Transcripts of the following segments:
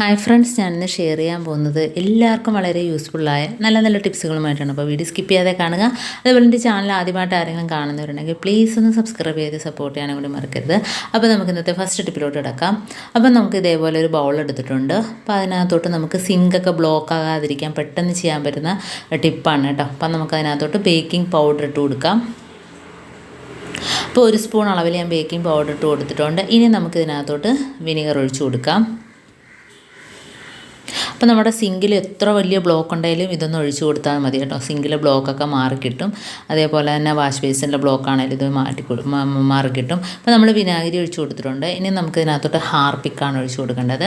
Hi friends ഞാൻ ഇന്ന് share ചെയ്യാൻ പോകുന്നത് എല്ലാവർക്കും വളരെ യൂസ്ഫുള്ളായ നല്ല നല്ല ടിപ്സുകളുമായിട്ടാണ് അപ്പോൾ വീഡിയോ സ്കിപ്പ് ചെയ്യാതെ കാണുക. അതുപോലെ എന്റെ ചാനൽ ആദ്യമായിട്ട് ആരെങ്കിലും കാണുന്നവരുണ്ടെങ്കിൽ പ്ലീസ് ഒന്ന് സബ്സ്ക്രൈബ് ചെയ്ത് സപ്പോർട്ട് ചെയ്യാനും കൂടി മറക്കരുത്. അപ്പോൾ നമുക്ക് ഇന്നത്തെ ഫസ്റ്റ് ടിപ്പിലോട്ട് കിടക്കാം. അപ്പോൾ നമുക്ക് ഇതേപോലെ ഒരു ബൗൾ എടുത്തിട്ടുണ്ട്. അപ്പോൾ അതിനകത്തോട്ട് നമുക്ക് സിങ്കൊക്കെ ബ്ലോക്ക് ആകാതിരിക്കാൻ പെട്ടെന്ന് ചെയ്യാൻ പറ്റുന്ന ടിപ്പാണ് കേട്ടോ. അപ്പം നമുക്ക് അതിനകത്തോട്ട് ബേക്കിംഗ് പൗഡർ ഇട്ട് കൊടുക്കാം. അപ്പോൾ ഒരു സ്പൂൺ അളവിൽ ഞാൻ ബേക്കിംഗ് പൗഡർ ഇട്ട് കൊടുത്തിട്ടുണ്ട്. ഇനി നമുക്ക് ഇതിനകത്തോട്ട് വിനീഗർ ഒഴിച്ചു കൊടുക്കാം. അപ്പോൾ നമ്മുടെ സിങ്കിൽ എത്ര വലിയ ബ്ലോക്ക് ഉണ്ടെങ്കിലും ഇതൊന്ന് ഒഴിച്ചു കൊടുത്താൽ മതി കേട്ടോ. സിങ്കിലെ ബ്ലോക്കൊക്കെ മാറിക്കിട്ടും അതേപോലെ തന്നെ വാഷ് ബേസിന്റെ ബ്ലോക്ക് ആണെങ്കിലും ഇത് മാറ്റി മാറിക്കിട്ടും അപ്പോൾ നമ്മൾ വിനാഗിരി ഒഴിച്ചു കൊടുത്തിട്ടുണ്ട്. ഇനി നമുക്ക് ഇതിനകത്തോട്ട് ഹാർപ്പിക്കാണ് ഒഴിച്ചു കൊടുക്കേണ്ടത്.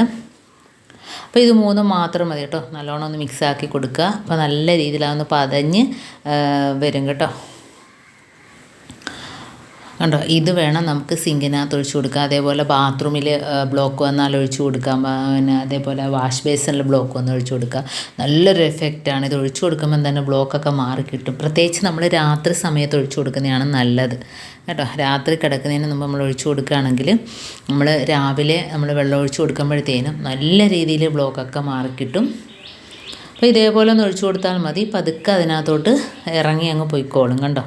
അപ്പോൾ ഇത് മൂന്നും മാത്രം മതി കേട്ടോ. നല്ലോണം ഒന്ന് മിക്സാക്കി കൊടുക്കുക. അപ്പോൾ നല്ല രീതിയിൽ അതൊന്ന് പതഞ്ഞ് വരും കേട്ടോ. കണ്ടോ? ഇത് വേണം നമുക്ക് സിങ്കിനകത്ത് ഒഴിച്ചു കൊടുക്കാം അതേപോലെ ബാത്റൂമിൽ ബ്ലോക്ക് വന്നാൽ ഒഴിച്ചു കൊടുക്കാം. പിന്നെ അതേപോലെ വാഷ് ബേസിനിൽ ബ്ലോക്ക് വന്ന് ഒഴിച്ചു കൊടുക്കാം. നല്ലൊരു എഫക്റ്റാണ് ഇത് ഒഴിച്ചു കൊടുക്കുമ്പോൾ തന്നെ ബ്ലോക്കൊക്കെ മാറി കിട്ടും. പ്രത്യേകിച്ച് നമ്മൾ രാത്രി സമയത്ത് ഒഴിച്ചു കൊടുക്കുന്നതാണ് നല്ലത്. കേട്ടോ? രാത്രി കിടക്കുന്നതിന് മുമ്പ് നമ്മൾ ഒഴിച്ചു കൊടുക്കുകയാണെങ്കിൽ നമ്മൾ രാവിലെ നമ്മൾ വെള്ളം ഒഴിച്ചു കൊടുക്കുമ്പോഴത്തേനും നല്ല രീതിയിൽ ബ്ലോക്കൊക്കെ മാറിക്കിട്ടും അപ്പോൾ ഇതേപോലെ ഒന്ന് ഒഴിച്ചു കൊടുത്താൽ മതി. പതുക്കെ അതിനകത്തോട്ട് ഇറങ്ങി അങ്ങ് പോയിക്കോളും. കണ്ടോ?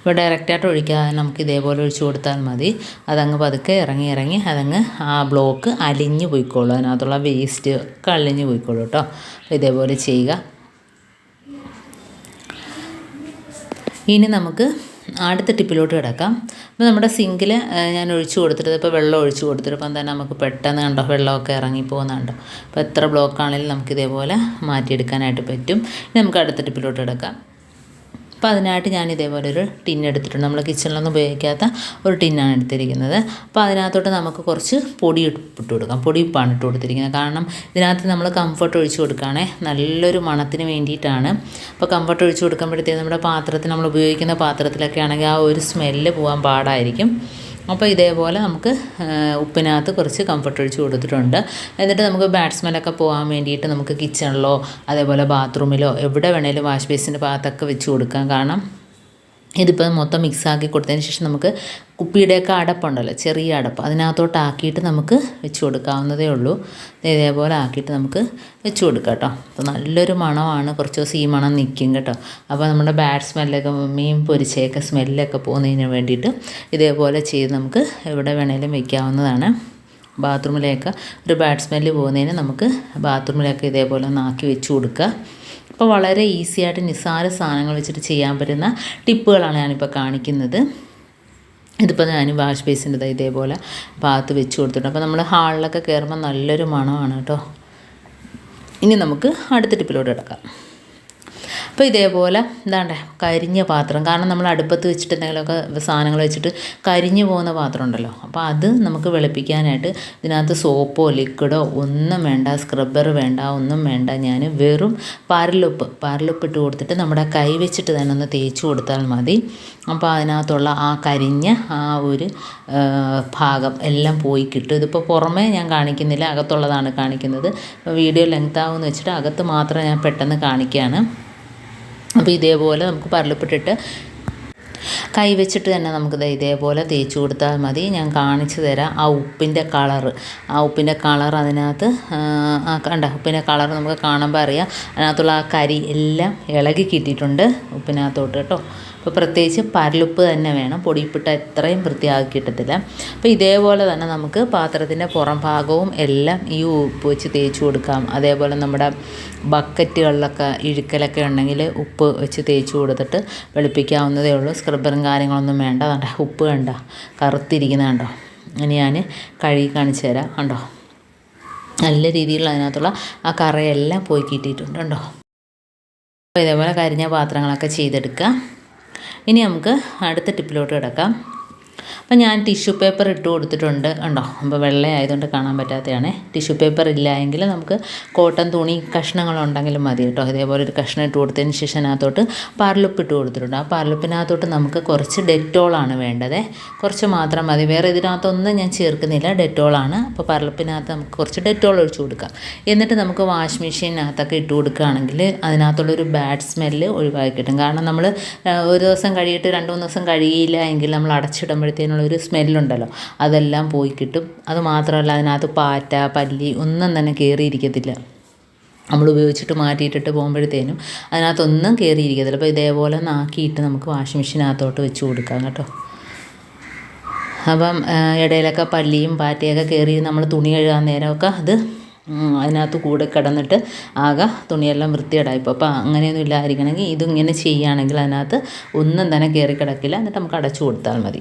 ഇപ്പോൾ ഡയറക്റ്റായിട്ട് ഒഴിക്കാതെ നമുക്ക് ഇതേപോലെ ഒഴിച്ചു കൊടുത്താൽ മതി. അതങ്ങ് പതുക്കെ ഇറങ്ങി ഇറങ്ങി അതങ്ങ് ആ ബ്ലോക്ക് അലിഞ്ഞു പോയിക്കോളും. അതിനകത്തുള്ള വേസ്റ്റ് ഒക്കെ അലിഞ്ഞു പോയിക്കോളൂ കേട്ടോ ഇതേപോലെ ചെയ്യുക. ഇനി നമുക്ക് അടുത്ത ടിപ്പിലോട്ട് കിടക്കാം. അപ്പോൾ നമ്മുടെ സിങ്കിൽ ഞാൻ ഒഴിച്ചു കൊടുത്തിട്ട് ഇപ്പോൾ വെള്ളം ഒഴിച്ചു കൊടുത്തിട്ട് ഇപ്പം തന്നെ നമുക്ക് പെട്ടെന്ന് കണ്ടോ വെള്ളമൊക്കെ ഇറങ്ങി പോകുന്നുണ്ടോ? അപ്പോൾ എത്ര ബ്ലോക്കാണെങ്കിലും നമുക്ക് ഇതേപോലെ മാറ്റിയെടുക്കാനായിട്ട് പറ്റും. നമുക്ക് അടുത്ത ടിപ്പിലോട്ട് കിടക്കാം. അപ്പോൾ അതിനായിട്ട് ഞാൻ ഇതേപോലെ ഒരു ടിൻ എടുത്തിട്ടുണ്ട്. നമ്മൾ കിച്ചണിലൊന്നും ഉപയോഗിക്കാത്ത ഒരു ടിന്നാണ് എടുത്തിരിക്കുന്നത്. അപ്പോൾ അതിനകത്തോട്ട് നമുക്ക് കുറച്ച് പൊടി ഇട്ട് കൊടുക്കാം. പൊടി ഉപ്പാണ് ഇട്ട് കൊടുത്തിരിക്കുന്നത്. കാരണം ഇതിനകത്ത് നമ്മൾ കംഫർട്ട് ഒഴിച്ച് കൊടുക്കുകയാണേ നല്ലൊരു മണത്തിന് വേണ്ടിയിട്ടാണ്. അപ്പോൾ കംഫർട്ട് ഒഴിച്ച് കൊടുക്കുമ്പോഴത്തേക്ക് നമ്മുടെ പാത്രത്തിൽ നമ്മൾ ഉപയോഗിക്കുന്ന പാത്രത്തിലൊക്കെ ആണെങ്കിൽ ആ ഒരു സ്മെല്ല് പോകാൻ പാടായിരിക്കും. അപ്പോൾ ഇതേപോലെ നമുക്ക് ഉപ്പിനകത്ത് കുറച്ച് കംഫർട്ട് ഒഴിച്ച് കൊടുത്തിട്ടുണ്ട്. എന്നിട്ട് നമുക്ക് ബാറ്റ്സ്മെനൊക്കെ പോകാൻ വേണ്ടിയിട്ട് നമുക്ക് കിച്ചണിലോ അതേപോലെ ബാത്റൂമിലോ എവിടെ വേണേലും വാഷ് ബേസിന്റെ ഭാഗത്തൊക്കെ വെച്ച് കൊടുക്കാം. കാരണം ഇതിപ്പോൾ മൊത്തം മിക്സാക്കി കൊടുത്തതിന് ശേഷം നമുക്ക് കുപ്പിയുടെയൊക്കെ അടപ്പുണ്ടല്ലോ ചെറിയ അടപ്പ്. അതിനകത്തോട്ട് ആക്കിയിട്ട് നമുക്ക് വെച്ച് കൊടുക്കാവുന്നതേ ഉള്ളൂ. ഇതേപോലെ ആക്കിയിട്ട് നമുക്ക് വെച്ച് കൊടുക്കാം കേട്ടോ. അപ്പോൾ നല്ലൊരു മണമാണ്. കുറച്ച് ദിവസം ഈ മണം നിൽക്കും കേട്ടോ. അപ്പോൾ നമ്മുടെ ബാഡ് സ്മെല്ലൊക്കെ മീൻ പൊരിച്ചയൊക്കെ സ്മെല്ലൊക്കെ പോകുന്നതിന് വേണ്ടിയിട്ട് ഇതേപോലെ ചെയ്ത് നമുക്ക് എവിടെ വേണേലും വെക്കാവുന്നതാണ്. ബാത്റൂമിലേക്ക് ഒരു ബാഡ് സ്മെല്ല് പോകുന്നതിന് നമുക്ക് ബാത്റൂമിലേക്ക് ഇതേപോലെ ഒന്ന് ആക്കി വെച്ച് കൊടുക്കുക അപ്പോൾ വളരെ ഈസി ആയിട്ട് നിസ്സാര സാധനങ്ങൾ വെച്ചിട്ട് ചെയ്യാൻ പറ്റുന്ന ടിപ്പുകളാണ് ഞാനിപ്പോൾ കാണിക്കുന്നത്. ഇതിപ്പോൾ ഞാൻ വാഷ് ബേസിന്റെ ഇതേപോലെ ഭാഗത്ത് വെച്ച് കൊടുത്തിട്ടുണ്ട്. അപ്പോൾ നമ്മൾ ഹാളിലൊക്കെ കയറുമ്പോൾ നല്ലൊരു മണമാണ് കേട്ടോ. ഇനി നമുക്ക് അടുത്ത ടിപ്പിലോട്ട് കിടക്കാം. അപ്പോൾ ഇതേപോലെ എന്താണ്ടേ കരിഞ്ഞ പാത്രം. കാരണം നമ്മൾ അടുപ്പത്ത് വെച്ചിട്ട് എന്തെങ്കിലുമൊക്കെ സാധനങ്ങൾ വെച്ചിട്ട് കരിഞ്ഞു പോകുന്ന പാത്രം ഉണ്ടല്ലോ. അപ്പോൾ അത് നമുക്ക് വെളുപ്പിക്കാനായിട്ട് ഇതിനകത്ത് സോപ്പോ ലിക്വിഡോ ഒന്നും വേണ്ട സ്ക്രബ്ബർ വേണ്ട ഒന്നും വേണ്ട. ഞാൻ വെറും പാരലുപ്പ് പാരലുപ്പ് ഇട്ട് കൊടുത്തിട്ട് നമ്മുടെ കൈ വെച്ചിട്ട് തന്നെ ഒന്ന് തേച്ച് കൊടുത്താൽ മതി. അപ്പോൾ അതിനകത്തുള്ള ആ കരിഞ്ഞ ആ ഒരു ഭാഗം എല്ലാം പോയി കിട്ടും. ഇതിപ്പോൾ പുറമേ ഞാൻ കാണിക്കുന്നില്ല അകത്തുള്ളതാണ് കാണിക്കുന്നത്. വീഡിയോ ലെങ്ത് ആകുമെന്ന് വെച്ചിട്ട് അകത്ത് മാത്രം ഞാൻ പെട്ടെന്ന് കാണിക്കുകയാണ്. അപ്പോൾ ഇതേപോലെ നമുക്ക് പരലപ്പെട്ടിട്ട് കൈ വെച്ചിട്ട് തന്നെ നമുക്കിത് ഇതേപോലെ തേച്ച് കൊടുത്താൽ മതി. ഞാൻ കാണിച്ചു തരാം ആ ഉപ്പിന്റെ കളർ. ആ ഉപ്പിന്റെ കളർ അതിനകത്ത് ആ കണ്ട? ഉപ്പിന്റെ കളർ നമുക്ക് കാണുമ്പോൾ അറിയാം. അതിനകത്തുള്ള ആ കരി എല്ലാം ഇളകി കിട്ടിയിട്ടുണ്ട് ഉപ്പിനകത്തോട്ട് കേട്ടോ. അപ്പോൾ പ്രത്യേകിച്ച് പരലുപ്പ് തന്നെ വേണം. പൊടിപ്പിട്ട എത്രയും വൃത്തിയാക്കി കിട്ടത്തില്ല. അപ്പോൾ ഇതേപോലെ തന്നെ നമുക്ക് പാത്രത്തിന്റെ പുറം ഭാഗവും എല്ലാം ഈ ഉപ്പ് വെച്ച് തേച്ച് കൊടുക്കാം. അതേപോലെ നമ്മുടെ ബക്കറ്റുകളിലൊക്കെ ഇഴുക്കലൊക്കെ ഉണ്ടെങ്കിൽ ഉപ്പ് വെച്ച് തേച്ച് കൊടുത്തിട്ട് വെളുപ്പിക്കാവുന്നതേ ഉള്ളൂ. സ്ക്രബറും കാര്യങ്ങളൊന്നും വേണ്ട. കണ്ട? ഉപ്പ് കണ്ട? കറുത്തിരിക്കുന്ന കണ്ടോ? ഇനി ഞാൻ കഴുകി കാണിച്ചു തരാം. കണ്ടോ? നല്ല രീതിയിലുള്ള അതിനകത്തുള്ള ആ കറയെല്ലാം പോയി കിട്ടിയിട്ടുണ്ട്. കണ്ടോ? അപ്പോൾ ഇതേപോലെ കരിഞ്ഞ പാത്രങ്ങളൊക്കെ ചെയ്തെടുക്കുക. ഇനി നമുക്ക് അടുത്ത ടിപ്പിലോട്ട് കിടക്കാം. അപ്പം ഞാൻ ടിഷ്യൂ പേപ്പർ ഇട്ട് കൊടുത്തിട്ടുണ്ട് കണ്ടോ? അപ്പോൾ വെള്ളയായതുകൊണ്ട് കാണാൻ പറ്റാത്തതാണ്. ടിഷ്യൂ പേപ്പർ ഇല്ല എങ്കിൽ നമുക്ക് കോട്ടൺ തുണി കഷ്ണങ്ങളുണ്ടെങ്കിലും മതി കേട്ടോ. ഇതേപോലെ ഒരു കഷ്ണം ഇട്ട് കൊടുത്തതിന് ശേഷം അതിനകത്തോട്ട് പാർലുപ്പ് ഇട്ട് കൊടുത്തിട്ടുണ്ട്. ആ പാർലുപ്പിനകത്തോട്ട് നമുക്ക് കുറച്ച് ഡെറ്റോളാണ് വേണ്ടത്. കുറച്ച് മാത്രം മതി. വേറെ ഇതിനകത്തൊന്നും ഞാൻ ചേർക്കുന്നില്ല. ഡെറ്റോളാണ് അപ്പോൾ പാർലുപ്പിനകത്ത് നമുക്ക് കുറച്ച് ഡെറ്റോൾ ഒഴിച്ച് കൊടുക്കാം. എന്നിട്ട് നമുക്ക് വാഷ് മെഷീനകത്തൊക്കെ ഇട്ട് കൊടുക്കുകയാണെങ്കിൽ അതിനകത്തുള്ളൊരു ബാഡ് സ്മെല്ല് ഒഴിവാക്കി കിട്ടും. കാരണം നമ്മൾ ഒരു ദിവസം കഴിയിട്ട് രണ്ട് മൂന്ന് ദിവസം കഴിയില്ല എങ്കിൽ നമ്മൾ അടച്ചിടുമ്പോഴത്തേക്കും പോകുമ്പോഴത്തേനുള്ള ഒരു സ്മെല്ലുണ്ടല്ലോ. അതെല്ലാം പോയി കിട്ടും. അത് മാത്രമല്ല അതിനകത്ത് പാറ്റ പല്ലി ഒന്നും തന്നെ കയറിയിരിക്കത്തില്ല നമ്മൾ ഉപയോഗിച്ചിട്ട് മാറ്റിയിട്ടിട്ട് പോകുമ്പോഴത്തേനും അതിനകത്തൊന്നും കയറിയിരിക്കത്തില്ല അപ്പോൾ ഇതേപോലെ നാക്കിയിട്ട് നമുക്ക് വാഷിംഗ് മെഷീനകത്തോട്ട് വെച്ച് കൊടുക്കാം കേട്ടോ. അപ്പം ഇടയിലൊക്കെ പല്ലിയും പാറ്റയൊക്കെ കയറി നമ്മൾ തുണി കഴുകാൻ നേരമൊക്കെ അത് അതിനകത്ത് കൂടെ കിടന്നിട്ട് ആകെ തുണിയെല്ലാം വൃത്തികേടായിപ്പോൾ അപ്പോൾ അങ്ങനെയൊന്നും ഇല്ലാതിരിക്കണമെങ്കിൽ ഇതിങ്ങനെ ചെയ്യുകയാണെങ്കിൽ അതിനകത്ത് ഒന്നും തന്നെ കയറി കിടക്കില്ല. എന്നിട്ട് നമുക്ക് അടച്ചു കൊടുത്താൽ മതി.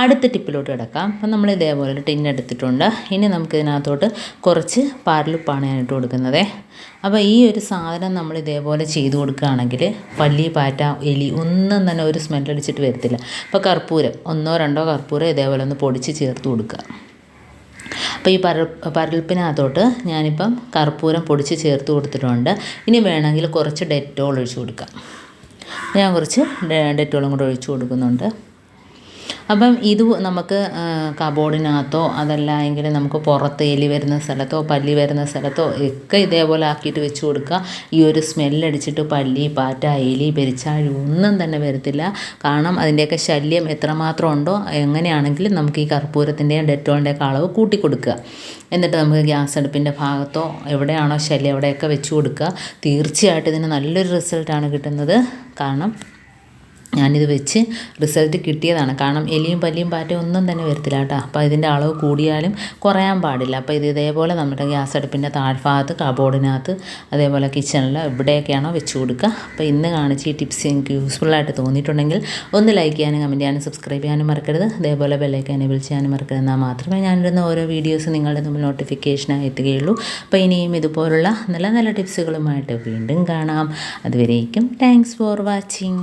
അടുത്ത ടിപ്പിലോട്ട് കിടക്കാം. അപ്പം നമ്മൾ ഇതേപോലെ ഒരു ടിൻ എടുത്തിട്ടുണ്ട്. ഇനി നമുക്ക് ഇതിനകത്തോട്ട് കുറച്ച് പാരലുപ്പാണ് ഞാൻ ഇട്ട് കൊടുക്കുന്നത്. അപ്പോൾ ഈ ഒരു സാധനം നമ്മൾ ഇതേപോലെ ചെയ്ത് കൊടുക്കുകയാണെങ്കിൽ പല്ലി പാറ്റ എലി ഒന്നും തന്നെ ഒരു സ്മെല്ലടിച്ചിട്ട് വരത്തില്ല. അപ്പോൾ കർപ്പൂരം ഒന്നോ രണ്ടോ കർപ്പൂരം ഇതേപോലെ ഒന്ന് പൊടിച്ച് ചേർത്ത് കൊടുക്കുക. അപ്പോൾ ഈ പര പരൽപ്പിനകത്തോട്ട് ഞാനിപ്പം കർപ്പൂരം പൊടിച്ച് ചേർത്ത് കൊടുത്തിട്ടുണ്ട്. ഇനി വേണമെങ്കിൽ കുറച്ച് ഡെറ്റോൾ ഒഴിച്ച് കൊടുക്കാം. ഞാൻ കുറച്ച് ഡെറ്റോളും കൂടെ ഒഴിച്ച് കൊടുക്കുന്നുണ്ട്. അപ്പം ഇത് നമുക്ക് കബോർഡിനകത്തോ അതല്ല എങ്കിൽ നമുക്ക് പുറത്ത് എലി വരുന്ന സ്ഥലത്തോ പല്ലി വരുന്ന സ്ഥലത്തോ ഒക്കെ ഇതേപോലെ ആക്കിയിട്ട് വെച്ച് കൊടുക്കുക. ഈ ഒരു സ്മെല്ലടിച്ചിട്ട് പല്ലി പാറ്റ എലി പെരിച്ചാഴി ഒന്നും തന്നെ വരത്തില്ല. കാരണം അതിന്റെയൊക്കെ ശല്യം എത്രമാത്രം ഉണ്ടോ എങ്ങനെയാണെങ്കിലും നമുക്ക് ഈ കർപ്പൂരത്തിന്റെയും ഡെറ്റോളിന്റെയൊക്കെ അളവ് കൂട്ടി കൊടുക്കുക. എന്നിട്ട് നമുക്ക് ഗ്യാസ് അടുപ്പിന്റെ ഭാഗത്തോ എവിടെയാണോ ശല്യം അവിടെയൊക്കെ വെച്ച് കൊടുക്കുക. തീർച്ചയായിട്ടും ഇതിന് നല്ലൊരു റിസൾട്ടാണ് കിട്ടുന്നത്. കാരണം ഞാനിത് വെച്ച് റിസൾട്ട് കിട്ടിയതാണ്. കാരണം എലിയും പല്ലിയും പാറ്റയും ഒന്നും തന്നെ വരത്തില്ല കേട്ടോ. അപ്പോൾ ഇതിന്റെ അളവ് കൂടിയാലും കുറയാൻ പാടില്ല. അപ്പോൾ ഇത് ഇതേപോലെ നമ്മുടെ ഗ്യാസ് അടുപ്പിന്റെ താഴ്ഭാഗത്ത് കബോർഡിനകത്ത് അതേപോലെ കിച്ചണിൽ എവിടെയൊക്കെയാണോ വെച്ച് കൊടുക്കുക. അപ്പോൾ ഇന്ന് കാണിച്ച് ഈ ടിപ്സ് എനിക്ക് യൂസ്ഫുള്ളായിട്ട് തോന്നിയിട്ടുണ്ടെങ്കിൽ ഒന്ന് ലൈക്ക് ചെയ്യാനും കമന്റ് ചെയ്യാനും സബ്സ്ക്രൈബ് ചെയ്യാനും മറക്കരുത്. അതേപോലെ ബെല്ലൈക്കൻ എനേബിൾ ചെയ്യാനും മറക്കരുത്. എന്നാൽ മാത്രമേ ഞാനിടുന്ന ഓരോ വീഡിയോസ് നിങ്ങളുടെ മുമ്പിൽ നോട്ടിഫിക്കേഷനായി എത്തുകയുള്ളൂ. അപ്പോൾ ഇനിയും ഇതുപോലുള്ള നല്ല നല്ല ടിപ്സുകളുമായിട്ട് വീണ്ടും കാണാം. അതുവരേക്കും താങ്ക്സ് ഫോർ വാച്ചിങ്